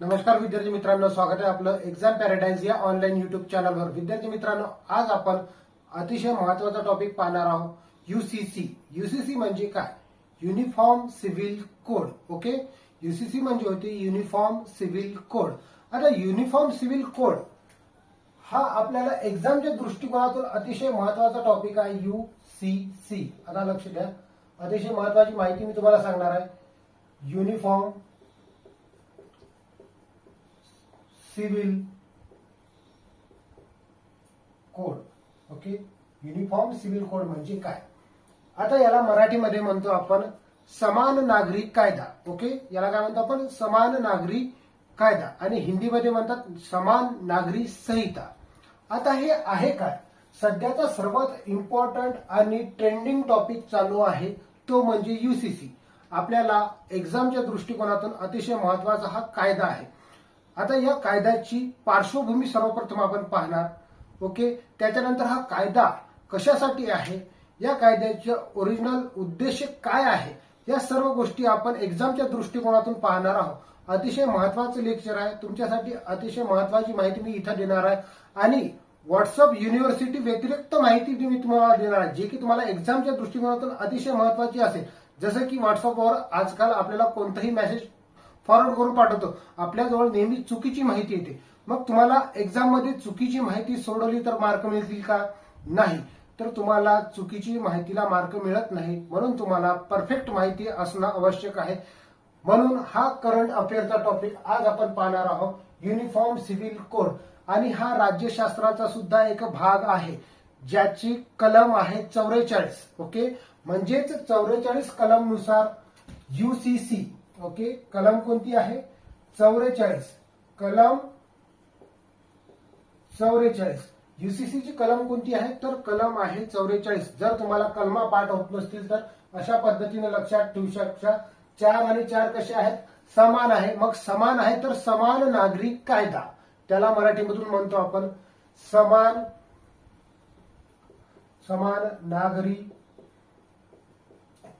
नमस्कार विद्यार्थी मित्रांनो स्वागत आहे आपलं एक्झाम पॅराडाईज या ऑनलाईन युट्यूब चॅनलवर विद्यार्थी मित्रांनो आज आपण अतिशय महत्त्वाचा टॉपिक पाहणार आहोत युसीसी युसीसी म्हणजे काय? Uniform civil code okay UCC म्हणजे होती युनिफॉर्म सिव्हिल कोड आता युनिफॉर्म सिव्हिल कोड हा आपल्याला एक्झामच्या दृष्टिकोनातून अतिशय महत्त्वाचा टॉपिक आहे यू सी सी आता लक्ष द्या. अतिशय महत्वाची माहिती मी तुम्हाला सांगणार आहे. Uniform civil code okay? Uniform civil code म्हणजे काय? आता याला मराठीमध्ये म्हणतो आपण समान नागरिक कायदा ओके? याला काय म्हणतो आपण? समान नागरी कायदा. आणि हिंदीमध्ये म्हणतात समान नागरी संहिता. आता हे आहे काय? सध्याचा सर्वात इम्पॉर्टंट आणि ट्रेंडिंग टॉपिक चालू आहे तो म्हणजे युसीसी आपल्याला एक्झामच्या दृष्टिकोनातून अतिशय महत्त्वाचा हा कायदा आहे. आता या कायद्याची पार्श्वभूमी सर्वप्रथम आपण पाहणार. ओके? त्याच्यानंतर हा कायदा कशासाठी आहे? या कायद्याचे ओरिजिनल उद्देश काय आहे? या सर्व गोष्टी आपण एक्झामच्या दृष्टिकोनातून पाहणार आहोत. अतिशय महत्वाचं लेक्चर आहे. तुमच्यासाठी अतिशय महत्वाची माहिती मी इथं देणार आहे. आणि व्हॉट्सअप युनिव्हर्सिटी व्यतिरिक्त माहिती मी तुम्हाला देणार आहे जे की तुम्हाला एक्झामच्या दृष्टिकोनातून अतिशय महत्वाची असेल. जसं की व्हॉट्सअपवर आजकाल आपल्याला कोणताही मेसेज फॉरवर्ड करून पाठवतो. आपल्याजवळ नेहमी चुकीची माहिती येते. मग तुम्हाला एक्झाममध्ये चुकीची माहिती सोडवली तर मार्क मिळतील का? नाही. तर तुम्हाला चुकीची माहितीला मार्क मिळत नाही. म्हणून तुम्हाला परफेक्ट माहिती असणं आवश्यक आहे. म्हणून हा करंट अफेअरचा टॉपिक आज आपण पाहणार आहोत. युनिफॉर्म सिव्हिल कोड आणि हा राज्यशास्त्राचा सुद्धा एक भाग आहे. ज्याची कलम आहे चौवेचाळीस ओके? म्हणजेच चौवेचाळीस कलमनुसार युसीसी ओके कलम कोणती आहे? चौवेचाळीस कलम चौवेचाळीस युसीसीची कलम कोणती आहे? तर कलम आहे चौवेचाळीस जर तुम्हाला कलमा पाठ होत नसतील तर अशा पद्धतीने लक्षात ठेवू शकता. चार आणि चार कसे आहेत? समान आहे. मग समान आहे तर समान नागरिक कायदा. त्याला मराठीमधून म्हणतो आपण समान समान नागरी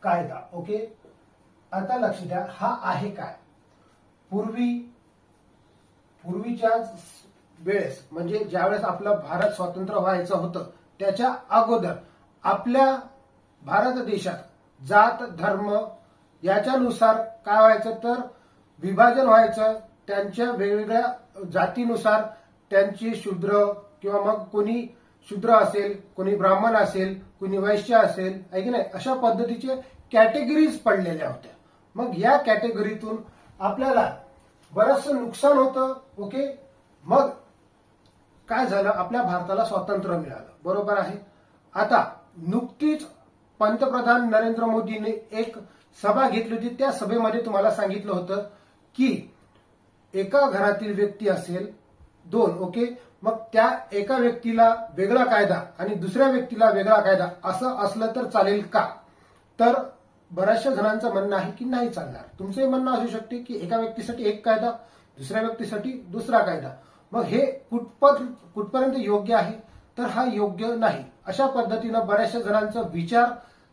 कायदा. ओके? आता लक्ष द्या हा आहे काय? पूर्वी पूर्वीच्या वेळेस म्हणजे ज्यावेळेस आपला भारत स्वतंत्र व्हायचं होतं त्याच्या अगोदर आपल्या भारत देशात जात धर्म याच्यानुसार काय व्हायचं तर विभाजन व्हायचं त्यांच्या वेगवेगळ्या जातीनुसार त्यांची शूद्र किंवा मग कोणी शूद्र असेल कोणी ब्राह्मण असेल कोणी वैश्य असेल आहे की नाही? अशा पद्धतीचे कॅटेगरीज पडलेल्या होत्या. मग या कॅटेगरीतून आपल्याला बरंचसं नुकसान होतं ओके? मग काय झालं? आपल्या भारताला स्वातंत्र्य मिळालं. बरोबर आहे? आता नुकतीच पंतप्रधान नरेंद्र मोदीने एक सभा घेतली होती. त्या सभेमध्ये तुम्हाला सांगितलं होतं की एका घरातील व्यक्ती असेल दोन ओके? मग त्या एका व्यक्तीला वेगळा कायदा आणि दुसऱ्या व्यक्तीला वेगळा कायदा असं असलं तर चालेल का? तर बऱ्याचशा जणांचं म्हणणं आहे की नाही चालणार. तुमचंही म्हणणं असू शकते की एका व्यक्तीसाठी एक कायदा दुसऱ्या व्यक्तीसाठी दुसरा कायदा. मग हे कुठपत कुठपर्यंत योग्य आहे? तर हा योग्य नाही. अशा पद्धतीनं बऱ्याचशा जणांचा विचार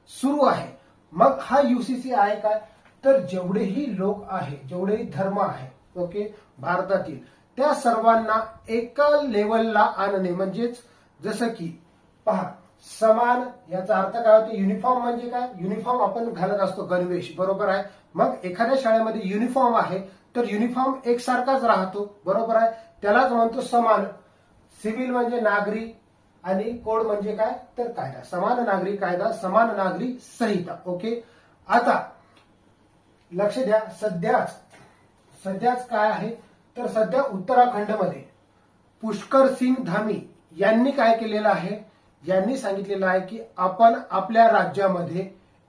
सुरू आहे. मग हा युसीसी आहे काय? तर जेवढेही लोक आहे जेवढेही धर्म आहे ओके भारतातील त्या सर्वांना एका लेवलला आणणे. म्हणजेच जसं की पहा समान याचा अर्थ काय होतो युनिफॉर्म म्हणजे काय? युनिफॉर्म आपण घालत असतो गणवेश बरोबर आहे? मग एखाद्या शाळेमध्ये युनिफॉर्म आहे तर युनिफॉर्म एकसारखाच राहतो बरोबर आहे? त्यालाच म्हणतो समान. सिव्हिल म्हणजे नागरी आणि कोड म्हणजे काय? तर कायदा. समान नागरी कायदा समान नागरी संहिता. ओके? आता लक्ष द्या सध्याच सध्याच काय आहे? तर सध्या उत्तराखंडमध्ये पुष्कर सिंग धामी यांनी काय केलेलं आहे? यांनी सांगितलेलं आहे की आपण आपल्या राज्यामध्ये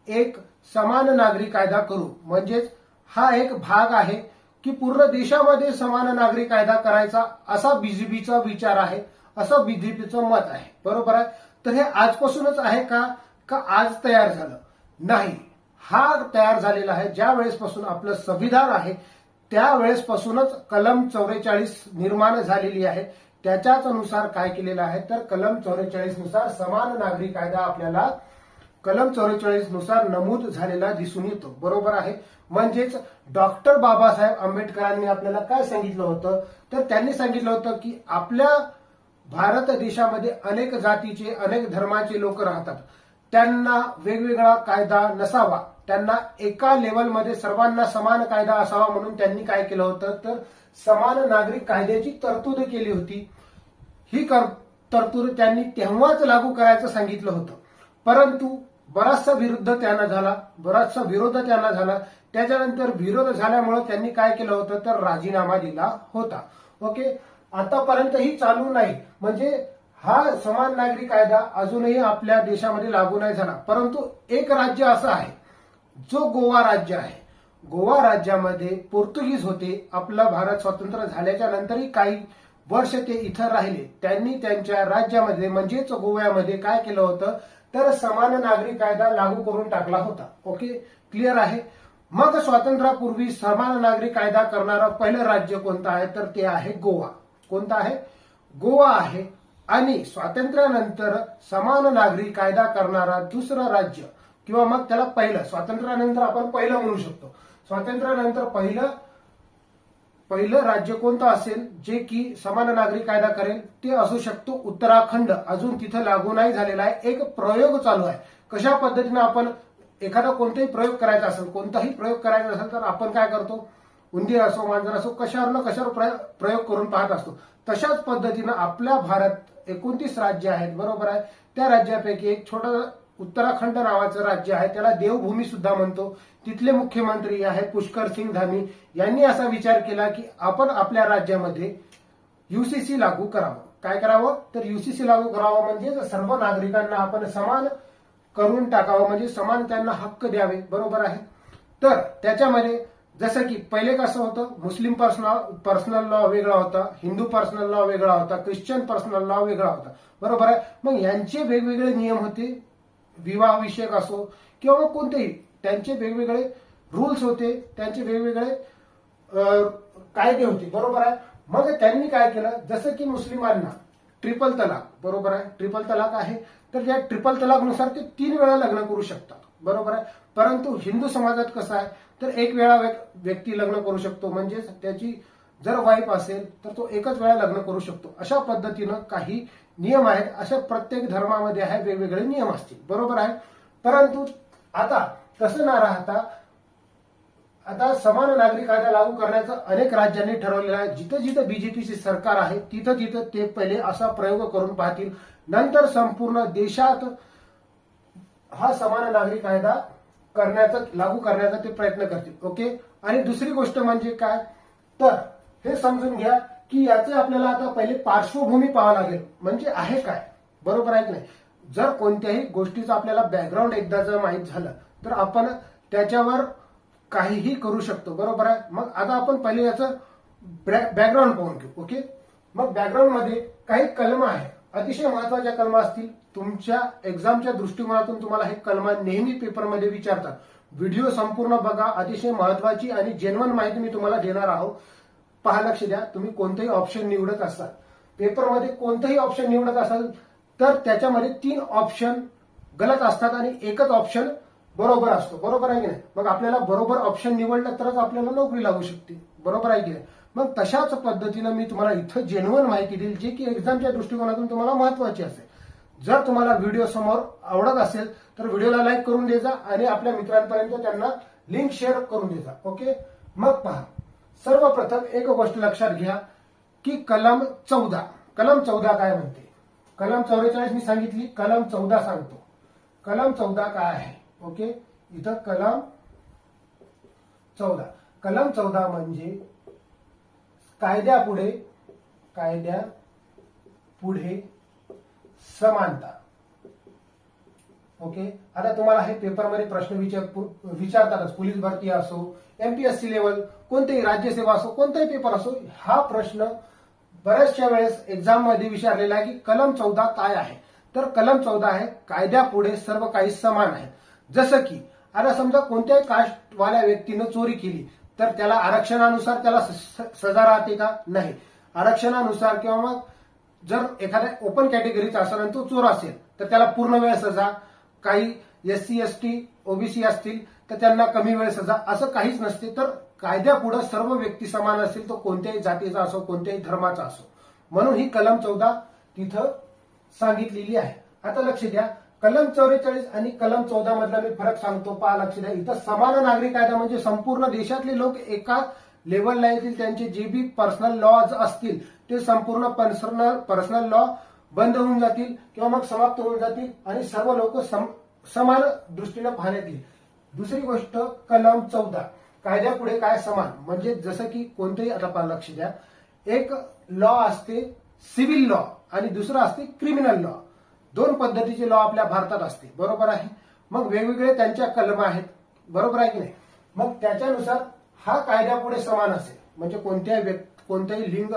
एक समान नागरी कायदा करू. म्हणजेच हा एक भाग आहे की पूर्ण देशामध्ये समान नागरी कायदा करायचा असा बीजेपीचा विचार आहे असं बीजेपीचं मत आहे. बरोबर आहे? तर हे आजपासूनच आहे का? का आज तयार झालं? नाही. हा तयार झालेला आहे ज्या वेळेसपासून आपलं संविधान आहे त्यावेळेसपासूनच कलम चौवेचाळीस निर्माण झालेली आहे. त्याच्याच अनुसार काय केलेलं आहे तर कलम चौवेचाळीसनुसार समान नागरी कायदा आपल्याला कलम चौवेचाळीसनुसार नमूद झालेला दिसून येतो. बरोबर आहे? म्हणजेच डॉक्टर बाबासाहेब आंबेडकरांनी आपल्याला काय सांगितलं होतं? तर त्यांनी सांगितलं होतं की आपल्या भारत देशामध्ये अनेक जातीचे अनेक धर्माचे लोक राहतात. त्यांना वेगवेगळा कायदा नसावा. त्यांना एका लेवलमध्ये सर्वांना समान कायदा असावा म्हणून त्यांनी काय केलं होतं? तर समान नागरिक कायद्याची तरतूद केली होती. ही तरतूद त्यांनी तेव्हाच लागू करायचं सांगितलं होतं. परंतु बराचसा विरुद्ध त्यांना झाला बराचसा विरोध त्यांना झाला. त्याच्यानंतर विरोध झाल्यामुळे त्यांनी काय केलं होतं? तर राजीनामा दिला होता. ओके? आतापर्यंतही चालू नाही. म्हणजे हा समान नागरिक कायदा अजूनही आपल्या देशामध्ये लागू नाही झाला. परंतु एक राज्य असं आहे जो गोवा राज्य आहे. गोवा राज्यामध्ये पोर्तुगीज होते. आपला भारत स्वतंत्र झाल्याच्या नंतरही काही वर्ष ते इथं राहिले. त्यांनी त्यांच्या राज्यामध्ये म्हणजेच गोव्यामध्ये काय केलं होतं? तर समान नागरिक कायदा लागू करून टाकला होता. ओके? क्लिअर आहे? मग स्वातंत्र्यापूर्वी समान नागरी कायदा करणारं पहिलं राज्य कोणतं आहे? तर ते आहे गोवा. कोणतं आहे? गोवा आहे. आणि स्वातंत्र्यानंतर समान नागरिक कायदा करणारा दुसरं राज्य. किंवा मग त्याला पहिलं स्वातंत्र्यानंतर आपण पहिलं म्हणू शकतो. स्वातंत्र्यानंतर पहिलं पहिलं राज्य कोणतं असेल जे की समान नागरिक कायदा करेल ते असू शकतो उत्तराखंड. अजून तिथं लागू नाही झालेला आहे. एक प्रयोग चालू आहे. कशा पद्धतीनं आपण एखादा कोणताही प्रयोग करायचा असेल कोणताही प्रयोग करायचा असेल तर आपण काय करतो? उंदीर असो मांजर असो कशावर ना कशावर प्रयोग करून पाहत असतो. तशाच पद्धतीनं आपल्या भारत एकोणतीस राज्य आहेत बरोबर आहे? त्या राज्यापैकी एक छोटा उत्तराखंड नावाचं राज्य आहे त्याला देवभूमी सुद्धा म्हणतो. तिथले मुख्यमंत्री आहे पुष्कर सिंग धामी यांनी असा विचार केला की आपण आपल्या राज्यामध्ये युसीसी लागू करावं. काय करावं? तर युसीसी लागू करावं म्हणजे सर्व नागरिकांना आपण समान करून टाकावं म्हणजे समान त्यांना हक्क द्यावे. बरोबर आहे? तर त्याच्यामध्ये जसं की पहिले कसं होतं? मुस्लिम पर्सनल पर्सनल लॉ वेगळा होता हिंदू पर्सनल लॉ वेगळा होता ख्रिश्चन पर्सनल लॉ वेगळा होता. बरोबर आहे? मग यांचे वेगवेगळे नियम होते. विवाहविषयक असो किंवा कोणतेही त्यांचे वेगवेगळे रूल्स होते त्यांचे वेगवेगळे कायदे होते बरोबर आहे? मग त्यांनी काय केलं? जसं की मुस्लिमांना ट्रिपल तलाक बरोबर आहे? ट्रिपल तलाक आहे. तर या ट्रिपल तलाकनुसार ते तीन वेळा लग्न करू शकतात बरोबर आहे? परंतु हिंदू समाजात कसं आहे? तर एक वेळा व्यक्ती लग्न करू शकतो म्हणजेच त्याची जर वाईफ असेल तर तो एकच वेळा लग्न करू शकतो. अशा पद्धतीनं काही नियम आहेत. अशा प्रत्येक धर्मामध्ये आहे वेगवेगळे नियम असतील. बरोबर आहे? परंतु आता तसं ना राहता आता समान नागरिक कायदा लागू करण्याचं अनेक राज्यांनी ठरवलेलं आहे. जिथं जिथं बीजेपीची सरकार आहे तिथं तिथं ते पहिले असा प्रयोग करून पाहतील. नंतर संपूर्ण देशात हा समान नागरिक कायदा करण्याचा लागू करण्याचा ते प्रयत्न करतील. ओके? आणि दुसरी गोष्ट म्हणजे काय? तर हे समजून घ्या की याचे आपल्याला आता पहिले पार्श्वभूमी पाहावं लागेल. म्हणजे आहे काय? बरोबर आहे की नाही? जर कोणत्याही गोष्टीचं आपल्याला बॅकग्राऊंड एकदा जर माहीत झालं तर आपण त्याच्यावर काहीही करू शकतो. बरोबर आहे? मग आता आपण पहिले याचं बॅकग्राऊंड पाहून घेऊ ओके मग बॅकग्राऊंडमध्ये काही कलम आहे. अतिशय महत्त्वाच्या कलमा असतील. तुमच्या एक्झामच्या दृष्टिकोनातून तुम्हाला हे कलमा नेहमी पेपरमध्ये विचारतात. व्हिडिओ संपूर्ण बघा. अतिशय महत्वाची आणि जेनवन माहिती मी तुम्हाला देणार आहोत. पहा लक्ष द्या. तुम्ही कोणतंही ऑप्शन निवडत असाल पेपरमध्ये कोणतंही ऑप्शन निवडत असाल तर त्याच्यामध्ये तीन ऑप्शन गलत असतात आणि एकच ऑप्शन बरोबर असतो. बरोबर आहे की नाही? मग आपल्याला बरोबर ऑप्शन निवडलं तरच आपल्याला नोकरी लागू शकते. बरोबर आहे की नाही? मग तशाच पद्धतीनं मी तुम्हाला इथं जेन्युअन माहिती देईल जे की एक्झामच्या दृष्टिकोनातून तुम्हाला महत्वाची असेल. जर तुम्हाला व्हिडिओ समोर आवडत असेल तर व्हिडिओला लाईक करून द्यायचा आणि आपल्या मित्रांपर्यंत त्यांना लिंक शेअर करून द्यायचा ओके मग पहा. सर्वप्रथम एक गोष्ट लक्षात घ्या की कलम चौदा. कलम चौदा काय म्हणते? कलम चौवेचाळीस मी सांगितली कलम चौदा सांगतो. कलम चौदा काय आहे? ओके? इथं कलम चौदा. कलम चौदा म्हणजे कायद्यापुढे कायद्या पुढे समानता. ओके? आता तुम्हाला हे पेपरमध्ये प्रश्न विचार विचारतातच. पोलीस भरती असो एमपीएससी लेवल कोणतेही राज्यसेवा असो कोणताही पेपर असो हा प्रश्न बऱ्याचशा वेळेस एक्झाममध्ये विचारलेला आहे की कलम चौदा काय आहे? तर कलम चौदा आहे कायद्यापुढे सर्व काही समान आहे. जसं की आता समजा कोणत्याही कास्टवाल्या व्यक्तीनं चोरी केली तर त्याला आरक्षणानुसार त्याला स- स- सजा राहते का? नाही. आरक्षणानुसार किंवा मग जर एखाद्या ओपन कॅटेगरीचा असेल आणि तो चोर असेल तर त्याला पूर्ण वेळ सजा काही S C S T OBC असतील तर त्यांना कमी वेळ सजा. असं काहीच नसते तर कायद्यापुढे सर्व व्यक्ती समान असतील तो कोणत्याही जातीचा असो कोणत्याही धर्माचा असो. म्हणून ही कलम चौदा तिथं सांगितलेली आहे. आता लक्ष द्या कलम चौवेचाळीस आणि कलम चौदा मधला मी फरक सांगतो पहा लक्ष द्या. इथं समान नागरिक कायदा म्हणजे संपूर्ण देशातले लोक एका लेवलला येतील त्यांचे जे बी पर्सनल लॉज असतील ते संपूर्ण पर्सनल पर्सनल लॉ बंद होऊन जातील किंवा मग समाप्त होऊन जातील आणि सर्व लोक समान दृष्टीने पाहण्यात येईल. दुसरी गोष्ट कलम चौदा. कायद्यापुढे काय समान? म्हणजे जसं की कोणतेही आता लक्ष द्या. एक लॉ असते सिव्हिल लॉ आणि दुसरं असते क्रिमिनल लॉ दोन पद्धतीचे लॉ आपल्या भारतात असते. बरोबर आहे? मग वेगवेगळे त्यांच्या कलम आहेत. बरोबर आहे की नाही? मग त्याच्यानुसार हा कायद्यापुढे समान असेल. म्हणजे कोणत्याही व्यक्- कोणत्याही लिंग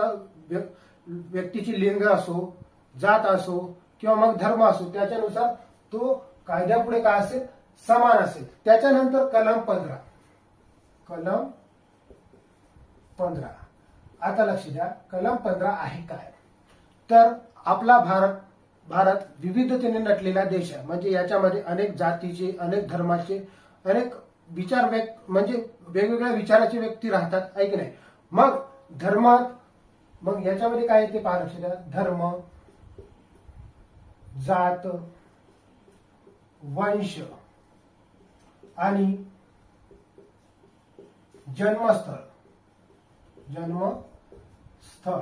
व्य- व्यक्तीची लिंग असो जात असो किंवा मग धर्म असो त्याच्यानुसार तो कायद्यापुढे काय असेल? समान असेल. त्याच्यानंतर कलम पंधरा. कलम पंधरा. आता लक्ष द्या कलम पंधरा आहे काय? तर आपला भारत भारत विविधतेने नटलेला देश आहे. म्हणजे याच्यामध्ये अनेक जातीचे अनेक धर्माचे अनेक विचार व्यक्त म्हणजे वेगवेगळ्या विचाराचे व्यक्ती राहतात ऐक नाही मग धर्मात मग याच्यामध्ये काय येते पहा लक्ष द्या. धर्म जात वंश आणि जन्मस्थळ. जन्मस्थळ.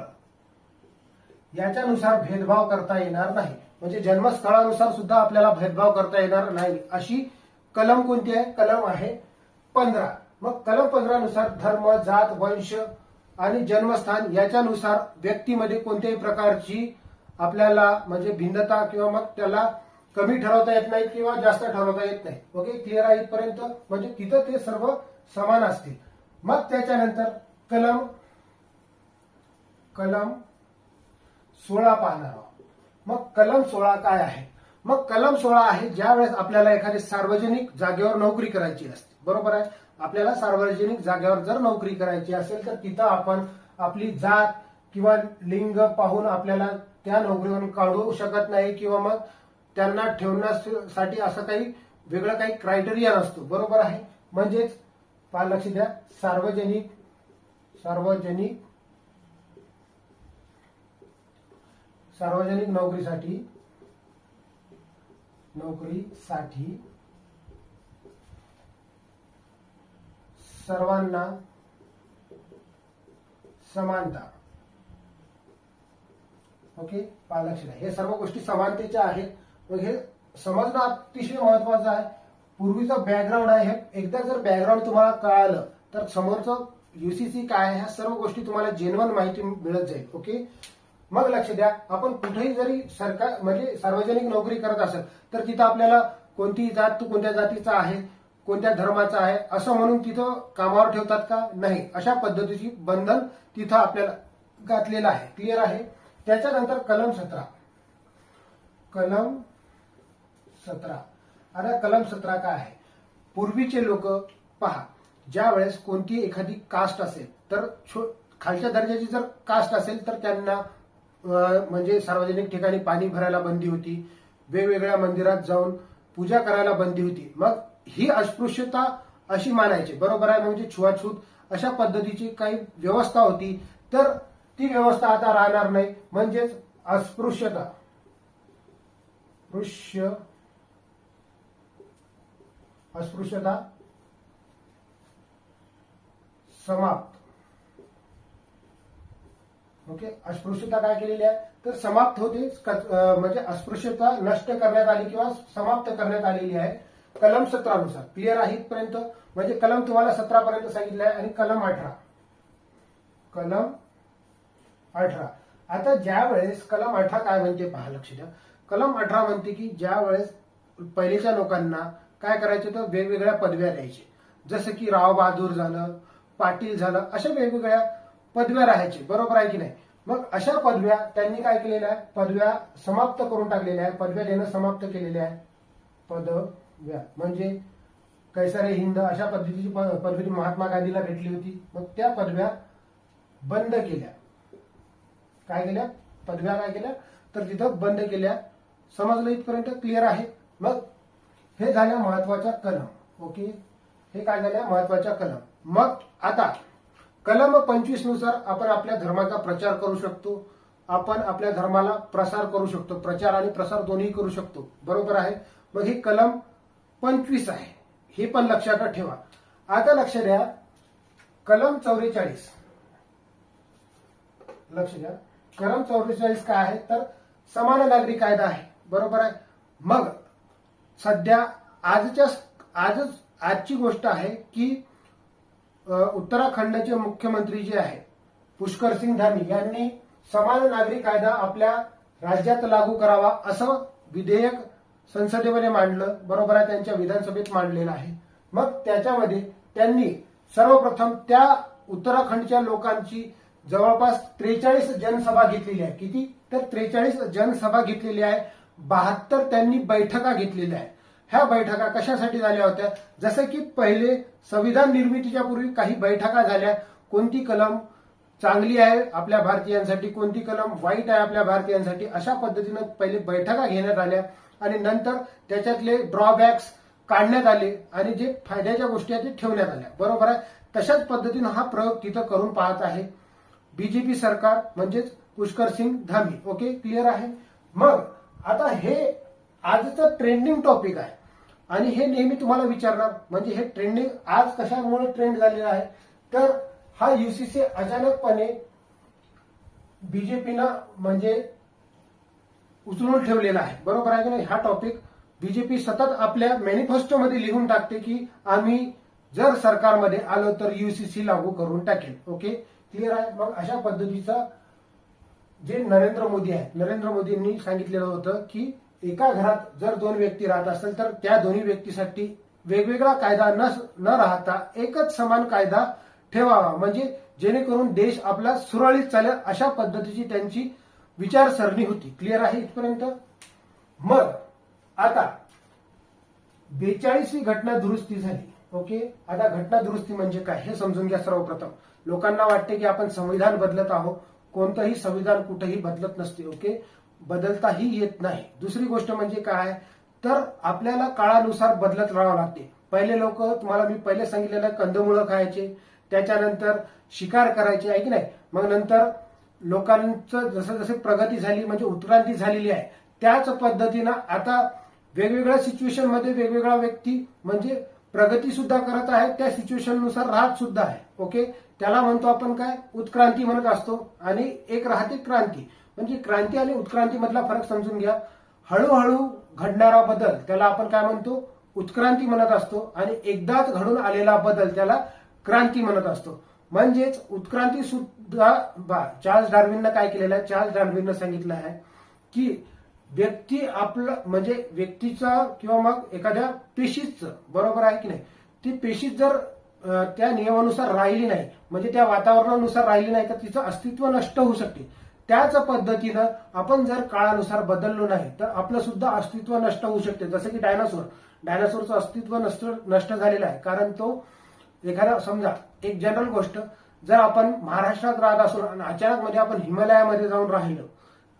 याच्यानुसार भेदभाव करता येणार नाही. म्हणजे जन्मस्थळानुसार सुद्धा आपल्याला भेदभाव करता येणार नाही. अशी कलम कोणती आहे? कलम आहे पंधरा. मग कलम पंधरा नुसार धर्म जात वंश आणि जन्मस्थान याच्यानुसार व्यक्तीमध्ये कोणत्याही प्रकारची आपल्याला म्हणजे भिन्नता किंवा मग त्याला कमी ठरवता येत नाही किंवा जास्त ठरवता येत नाही. ओके क्लिअर आहे इथपर्यंत? म्हणजे तिथं ते सर्व समान असतील. मग त्याच्यानंतर कलम कलम सोळा पाहणार मग कलम सोळा काय आहे? मग कलम सोळा आहे ज्या वेळेस आपल्याला एखादी सार्वजनिक जागेवर नोकरी करायची असते. बरोबर आहे? आपल्याला सार्वजनिक जागेवर जर नोकरी करायची असेल तर तिथं आपण आपली जात किंवा लिंग पाहून आपल्याला त्या नोकरीवरून काढू शकत नाही किंवा मग त्यांना ठेवण्यासाठी असं काही वेगळं काही क्रायटेरिया नसतो. बरोबर आहे? म्हणजेच फार लक्ष द्या. सार्वजनिक सार्वजनिक सार्वजनिक नोकरीसाठी नोकरीसाठी सर्वांना समानता. ओके? पालक्षण लक्ष द्या हे सर्व गोष्टी समानतेच्या आहेत. मग हे समजणं अतिशय महत्वाचं आहे. पूर्वीचं बॅकग्राऊंड आहे. हे एकदा जर बॅकग्राऊंड तुम्हाला कळालं तर समोरचं युसीसी काय आहे ह्या सर्व गोष्टी तुम्हाला जेन्युन माहिती मिळत जाईल. ओके? मग लक्ष द्या. आपण कुठेही जरी सरकार म्हणजे सार्वजनिक नोकरी करत असेल तर तिथं आपल्याला कोणती जात तू कोणत्या जातीचा आहे कोणत्या धर्माचा आहे असं म्हणून तिथं कामावर ठेवतात का? नाही. अशा पद्धतीची बंधन तिथं आपल्याला घातलेलं आहे. क्लिअर आहे? त्याच्यानंतर कलम सतरा. कलम सतरा. आता कलम सतरा काय आहे? पूर्वीचे लोक पहा ज्या वेळेस कोणती एखादी कास्ट असेल तर खालच्या दर्जाची जर कास्ट असेल तर त्यांना म्हणजे सार्वजनिक ठिकाणी पाणी भरायला बंदी होती. वेगवेगळ्या मंदिरात जाऊन पूजा करायला बंदी होती. मग ही अस्पृश्यता अशी मानायची. बरोबर आहे? म्हणजे छुआछूत अशा पद्धतीची काही व्यवस्था होती. तर ती व्यवस्था आता राहणार नाही. म्हणजेच अस्पृश्यता. स्पृश्य अस्पृश्यता समाप्त. ओके? अस्पृश्यता काय केलेली आहे? तर समाप्त होते म्हणजे अस्पृश्यता नष्ट करण्यात आली किंवा समाप्त करण्यात आलेली आहे. कलम सतरानुसार. क्लिअर आहे इथपर्यंत? म्हणजे कलम तुम्हाला सतरापर्यंत सांगितलं आहे आणि कलम अठरा. कलम अठरा. आता ज्या वेळेस कलम अठरा काय म्हणते पहा लक्ष द्या. कलम अठरा म्हणते की ज्या वेळेस पहिलेच्या लोकांना काय करायचे तर वेगवेगळ्या पदव्या द्यायचे. जसं की राव बहादूर झालं पाटील झालं अशा वेगवेगळ्या पदव्या राहायचे. बरोबर आहे की नाही? मग अशा पदव्या त्यांनी काय केलेल्या आहे पदव्या समाप्त करून टाकलेल्या आहे पदव्या देणं समाप्त केलेल्या आहे पदव्या. म्हणजे कैसारे हिंद अशा पद्धतीची प- पदवी महात्मा गांधीला भेटली होती. मग त्या पदव्या बंद केल्या. काय केल्या? पदव्या काय केल्या तर तिथं बंद केल्या. समजलं इथपर्यंत क्लिअर आहे. मग हे झाल्या महत्त्वाच्या कलम. ओके? हे काय झाल्या महत्त्वाच्या कलम. मग आता कलम पंचवीसनुसार आपण आपल्या धर्माचा प्रचार करू शकतो. आपण आपल्या धर्माला प्रसार करू शकतो. प्रचार आणि प्रसार दोन्ही करू शकतो. बरोबर आहे? मग हे कलम पंचवीस आहे. हे पण लक्षात ठेवा. आता लक्ष द्या. कलम चौवेचाळीस. लक्ष द्या. कलम चौवेचाळीस काय आहे? तर समान नागरी कायदा आहे. बरोबर आहे? मग सध्या आजच्या आजच आजची गोष्ट आहे की उत्तराखंडचे मुख्यमंत्री जे आहे पुष्कर सिंग धामी यांनी समान नागरी कायदा आपल्या राज्यात लागू करावा असं विधेयक संसदेमध्ये मांडलं. बरोबर आहे? त्यांच्या विधानसभेत मांडलेलं आहे. मग त्याच्यामध्ये त्यांनी सर्वप्रथम त्या उत्तराखंडच्या लोकांची जवळपास त्रेचाळीस जनसभा घेतलेली आहे. किती? तर त्रेचाळीस जनसभा घेतलेली आहे. बहात्तर त्यांनी बैठका घेतलेल्या आहेत. ह्या बैठका कशासाठी झाल्या होत्या? जसं की पहिले संविधान निर्मितीच्या पूर्वी काही बैठका झाल्या. कोणती कलम चांगली आहे आपल्या भारतीयांसाठी कोणती कलम वाईट आहे आपल्या भारतीयांसाठी? अशा पद्धतीनं पहिले बैठका घेण्यात आल्या आणि नंतर त्याच्यातले ड्रॉबॅक्स काढण्यात आले आणि जे फायद्याच्या गोष्टी आहेत ते ठेवण्यात आल्या. बरोबर आहे? तशाच पद्धतीनं हा प्रयोग तिथं करून पाहत आहे. बीजेपी सरकार म्हणजेच पुष्कर सिंग धामी. ओके क्लिअर आहे? मग आता हे आजचं ट्रेंडिंग टॉपिक आहे. आणि हे नेहमी तुम्हाला विचारणार म्हणजे हे ट्रेंडिंग आज कशामुळे ट्रेंड झालेलं आहे? तर हा युसीसी अचानकपणे बीजेपीनं म्हणजे उचलून ठेवलेला आहे. बरोबर आहे की नाही? हा टॉपिक बीजेपी सतत आपल्या मॅनिफेस्टोमध्ये लिहून टाकते की आम्ही जर सरकारमध्ये आलो तर युसीसी लागू करून टाकेल. ओके क्लिअर आहे? मग अशा पद्धतीचा जे नरेंद्र मोदी आहे नरेंद्र मोदींनी सांगितलेलं होतं की एका घरात जर दोन व्यक्ती राहत असेल तर त्या दोन्ही व्यक्तीसाठी वेगवेगळा कायदा न न राहता एकच समान कायदा ठेवावा. म्हणजे जेणेकरून देश आपला सुरळीत चालेल अशा पद्धतीची त्यांची विचारसरणी होती. क्लिअर आहे इथपर्यंत? मग आता बेचाळीसवी घटना दुरुस्ती झाली. ओके? आता घटना दुरुस्ती म्हणजे काय? हे समजून घ्या सर्वप्रथम. लोकांना वाटते की आपण संविधान बदलत आहोत. कोणतंही संविधान कुठेही बदलत नसते ओके? बदलताही येत नाही. दुसरी गोष्ट म्हणजे काय? तर आपल्याला काळानुसार बदलत राहावं लागते. पहिले लोक तुम्हाला मी पहिले सांगितलेलं कंदमुळं खायचे त्याच्यानंतर शिकार करायचे आहे की नाही? मग नंतर लोकांचं जसं जसं प्रगती झाली म्हणजे उत्क्रांती झालेली आहे त्याच पद्धतीनं आता वेगवेगळ्या सिच्युएशनमध्ये वेगवेगळा व्यक्ती म्हणजे प्रगती सुद्धा करत आहे त्या सिच्युएशननुसार राहत सुद्धा आहे. ओके त्याला म्हणतो आपण काय? उत्क्रांती म्हणत असतो. आणि एक राहते क्रांती. म्हणजे क्रांती आणि उत्क्रांती मधला फरक समजून घ्या. हळूहळू घडणारा बदल त्याला आपण काय म्हणतो? उत्क्रांती म्हणत असतो. आणि एकदाच घडून आलेला बदल त्याला क्रांती म्हणत असतो. म्हणजेच उत्क्रांती सुद्धा बा चार्ल्स डार्विननं काय केलेलं आहे? चार्ल्स डार्विननं सांगितलं आहे की व्यक्ती आपलं म्हणजे व्यक्तीचा किंवा मग एखाद्या पेशीचं बरोबर आहे की नाही? ती पेशी जर त्या नियमानुसार राहिली नाही म्हणजे त्या वातावरणानुसार राहिली नाही तर तिचं अस्तित्व नष्ट होऊ शकते. त्याच पद्धतीनं आपण जर काळानुसार बदललो नाही तर आपलं सुद्धा अस्तित्व नष्ट होऊ शकते. जसं की डायनासोर. डायनासोरचं अस्तित्व नष्ट नष्ट झालेलं आहे. कारण तो एखादा समजा एक जनरल गोष्ट जर आपण महाराष्ट्रात राहत असून आणि अचानक मध्ये आपण हिमालयामध्ये जाऊन राहिलो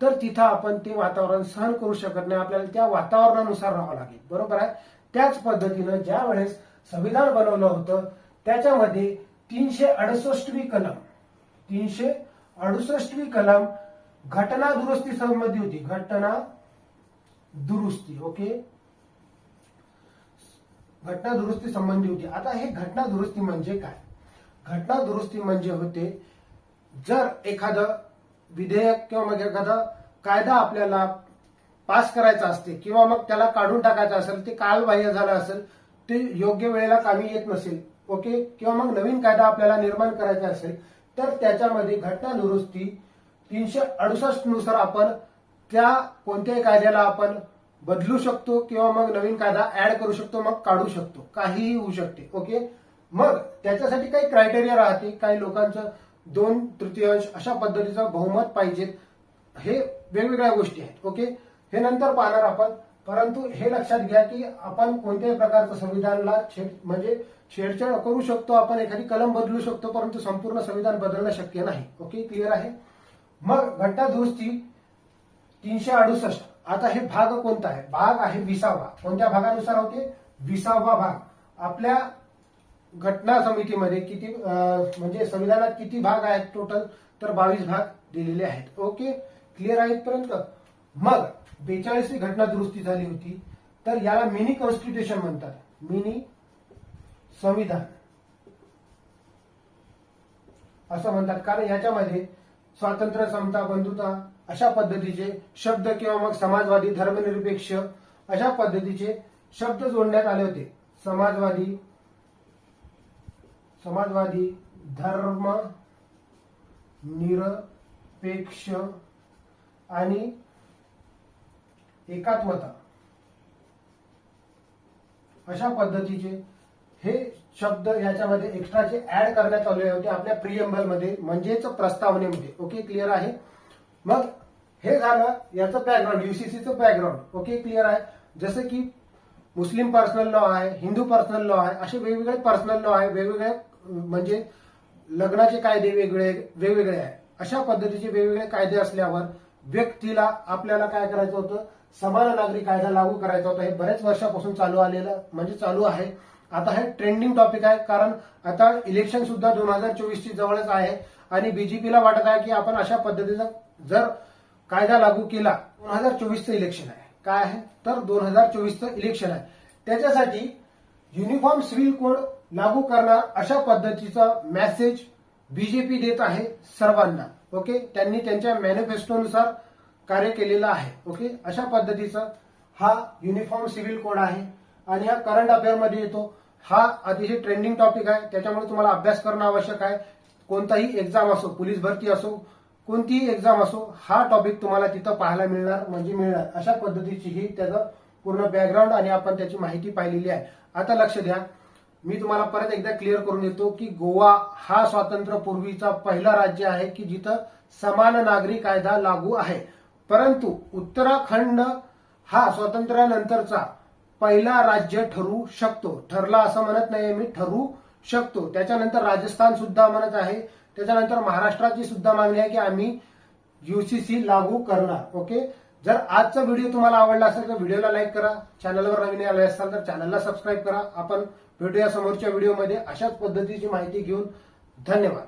तर तिथं आपण ते वातावरण सहन करू शकत नाही. आपल्याला त्या वातावरणानुसार राहावं लागेल. बरोबर आहे? त्याच पद्धतीनं ज्या वेळेस संविधान बनवलं होतं त्याच्यामध्ये तीनशे अडुसष्टवी कलम तीनशे अडुसष्टवी कलम घटना दुरुस्ती संबंधी होती. घटना दुरुस्ती ओके? घटना दुरुस्ती संबंधी होती. आता हे घटना दुरुस्ती म्हणजे काय? घटना दुरुस्ती म्हणजे होते जर एखादं विधेयक किंवा मग एखादा कायदा आपल्याला पास करायचा असते किंवा मग त्याला काढून टाकायचं असेल ते कालबाह्य झालं असेल ते योग्य वेळेला कामी येत नसेल ओके? किंवा मग नवीन कायदा आपल्याला निर्माण करायचा असेल तर त्याच्यामध्ये घटना दुरुस्ती तीनशे अडुसष्टनुसार आपण त्या कोणत्याही कायद्याला आपण बदलू शकतो किंवा मग नवीन कायदा ऍड करू शकतो मग काढू शकतो. काहीही होऊ शकते ओके? मग त्याच्यासाठी काही क्रायटेरिया राहते काही लोकांचं दोन तृतीयांश अशा पद्धतीचं बहुमत पाहिजेत. हे वेगवेगळ्या गोष्टी आहेत ओके? हे नंतर पाहणार आपण. परंतु हे लक्षात घ्या की आपण कोणत्याही प्रकारचं संविधानला छेड म्हणजे छेडछाड करू शकतो आपण एखादी कलम बदलू शकतो परंतु संपूर्ण संविधान बदलणं शक्य नाही. ओके? क्लिअर आहे? मग घटना दुरुस्ती तीनशे अडुसष्ट. आता हे भाग कोणता आहे? भाग आहे विसावा. कोणत्या भागानुसार होते? विसावा भाग. आपल्या घटना समितीमध्ये किती म्हणजे संविधानात किती भाग आहेत टोटल तर बावीस भाग दिलेले आहेत. ओके क्लिअर आहे पर्यंत? मग बेचाळीसवी घटना दुरुस्ती झाली होती तर याला मिनी कॉन्स्टिट्यूशन म्हणतात. मिनी संविधान. असं म्हणतात. कारण याच्यामध्ये स्वातंत्र्य समता बंधुता अशा पद्धतीचे शब्द किंवा मग समाजवादी धर्मनिरपेक्ष अशा पद्धतीचे शब्द जोडण्यात आले होते. समाजवादी समाजवादी धर्म निरपेक्ष आणि एकात्मता अशा पद्धतीचे हे शब्द याच्यामध्ये एक्स्ट्राचे ऍड करण्यात आले होते आपल्या प्रियंबलमध्ये म्हणजेच प्रस्तावनेमध्ये. ओके क्लिअर आहे? मग हे झालं याचं बॅकग्राऊंड युसीसीचं बॅकग्राऊंड ओके क्लिअर आहे? जसं की मुस्लिम पर्सनल लॉ आहे हिंदू पर्सनल लॉ आहे असे वेगवेगळे पर्सनल लॉ आहे वेगवेगळे म्हणजे लग्नाचे कायदे वेगळे वेगवेगळे आहे. अशा पद्धतीचे वेगवेगळे कायदे असल्यावर व्यक्तीला आपल्याला काय करायचं होतं? समान नागरी कायदा लागू करायचा होता. हे बऱ्याच वर्षापासून चालू आलेलं म्हणजे चालू आहे. आता हे ट्रेंडिंग टॉपिक आहे कारण आता इलेक्शन सुद्धा दोन हजार चोवीसची जवळच आहे आणि बीजेपीला वाटत आहे की आपण अशा पद्धतीचा जर कायदा लागू केला दोन हजार चोवीसचं इलेक्शन आहे. काय आहे? तर दोन हजार चोवीसचं इलेक्शन आहे. त्याच्यासाठी युनिफॉर्म सिव्हिल कोड लागू करणार अशा पद्धतीचा मेसेज बीजेपी देत आहे सर्वांना. ओके त्यांनी त्यांच्या मॅनिफेस्टोनुसार कार्य केलेलं आहे. ओके अशा पद्धतीचा हा युनिफॉर्म सिव्हिल कोड आहे. आणि हा करंट अफेअरमध्ये येतो. हा अतिशय ट्रेंडिंग टॉपिक आहे. त्याच्यामुळे तुम्हाला अभ्यास करणं आवश्यक आहे. कोणताही एक्झाम असो पोलीस भरती असो कोणतीही एक्झाम असो हा टॉपिक तुम्हाला तिथं पाहायला मिळणार म्हणजे मिळणार. अशा पद्धतीची ही त्याचं पूर्ण बॅकग्राऊंड आणि आपण त्याची माहिती पाहिलेली आहे. आता लक्ष द्या. मी तुम्हाला परत एकदा क्लिअर करून देतो की गोवा हा स्वातंत्र्यपूर्वीचा पहिला राज्य आहे की जिथं समान नागरी कायदा लागू आहे. परंतु उत्तराखंड हा स्वातंत्र्यानंतरचा पहिला राज्य ठरू शकतो. ठरला असं म्हणत नाही मी ठरू शकतो. त्याच्यानंतर राजस्थान सुद्धा म्हणत आहे. त्याच्यानंतर महाराष्ट्राची सुद्धा मागणी आहे की आम्ही युसीसी लागू करणार. ओके जर आजचा व्हिडिओ तुम्हाला आवडला असेल तर व्हिडिओला लाईक करा. चॅनलवर नवीन आले असाल तर चॅनलला सबस्क्राईब करा. आपण भेटूया समोरच्या व्हिडिओमध्ये. अशाच पद्धतीची माहिती घेऊन धन्यवाद.